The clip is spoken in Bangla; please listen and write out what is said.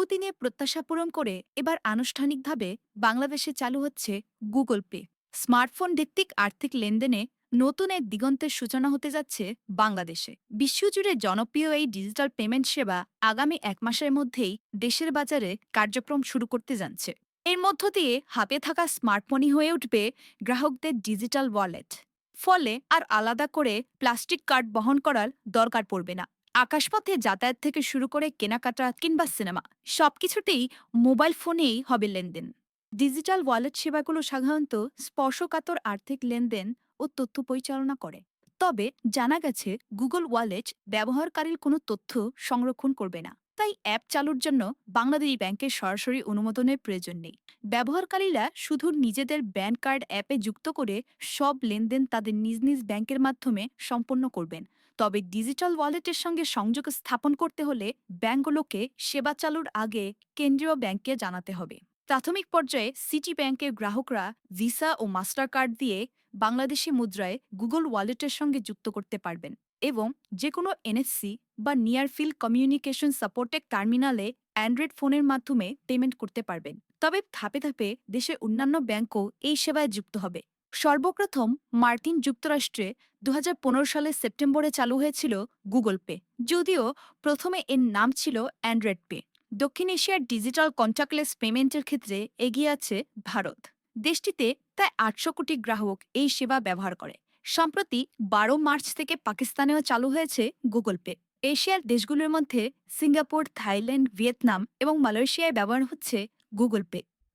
পুতিনের প্রত্যাশা পূরণ করে এবার আনুষ্ঠানিকভাবে বাংলাদেশে চালু হচ্ছে গুগল পে। স্মার্টফোন ভিত্তিক আর্থিক লেনদেনে নতুন এক দিগন্তের সূচনা হতে যাচ্ছে বাংলাদেশে। বিশ্বজুড়ে জনপ্রিয় এই ডিজিটাল পেমেন্ট সেবা আগামী এক মাসের মধ্যেই দেশের বাজারে কার্যক্রম শুরু করতে যাচ্ছে। এর মধ্য দিয়ে হাতে থাকা স্মার্টফোনই হয়ে উঠবে গ্রাহকদের ডিজিটাল ওয়ালেট। ফলে আর আলাদা করে প্লাস্টিক কার্ড বহন করার দরকার পড়বে না। আকাশপথে যাতায়াত থেকে শুরু করে কেনাকাটা কিংবা সিনেমা, সবকিছুতেই মোবাইল ফোনেই হবে লেনদেন। ডিজিটাল ওয়ালেট সেবাগুলো সাধারণত স্পর্শকাতর আর্থিক লেনদেন ও তথ্য পরিচালনা করে। তবে জানা গেছে, গুগল ওয়ালেট ব্যবহারকারীর কোনো তথ্য সংরক্ষণ করবে না। তাই অ্যাপ চালুর জন্য বাংলাদেশ ব্যাংকের সরাসরি অনুমোদনের প্রয়োজন নেই। ব্যবহারকারীরা শুধু নিজেদের ব্যান কার্ড অ্যাপে যুক্ত করে সব লেনদেন তাদের নিজ নিজ ব্যাংকের মাধ্যমে সম্পন্ন করবেন। তবে ডিজিটাল ওয়ালেটের সঙ্গে সংযোগ স্থাপন করতে হলে ব্যাংকগুলোকে সেবা চালুর আগে কেন্দ্রীয় ব্যাংককে জানাতে হবে। প্রাথমিক পর্যায়ে সিটি ব্যাংকের গ্রাহকরা ভিসা ও মাস্টার কার্ড দিয়ে বাংলাদেশি মুদ্রায় গুগল ওয়ালেটের সঙ্গে যুক্ত করতে পারবেন এবং যে কোনো এনএসসি বা নিয়ার ফিল্ড কমিউনিকেশন সাপোর্টেড টার্মিনালে অ্যান্ড্রয়েড ফোনের মাধ্যমে পেমেন্ট করতে পারবেন। তবে ধাপে ধাপে দেশের অন্যান্য ব্যাংকও এই সেবায় যুক্ত হবে। সর্বপ্রথম মার্কিন যুক্তরাষ্ট্রে দু হাজার পনেরো সালের সেপ্টেম্বরে চালু হয়েছিল গুগল পে। যদিও প্রথমে এর নাম ছিল অ্যান্ড্রয়েড পে। দক্ষিণ এশিয়ার ডিজিটাল কন্ট্যাক্টলেস পেমেন্টের ক্ষেত্রে এগিয়ে আছে ভারত। দেশটিতে প্রায় আটশো কোটি গ্রাহক এই সেবা ব্যবহার করে। সম্প্রতি বারো মার্চ থেকে পাকিস্তানেও চালু হয়েছে গুগল পে। এশিয়ার দেশগুলোর মধ্যে সিঙ্গাপুর, থাইল্যান্ড, ভিয়েতনাম এবং মালয়েশিয়ায় ব্যবহার হচ্ছে গুগল পে।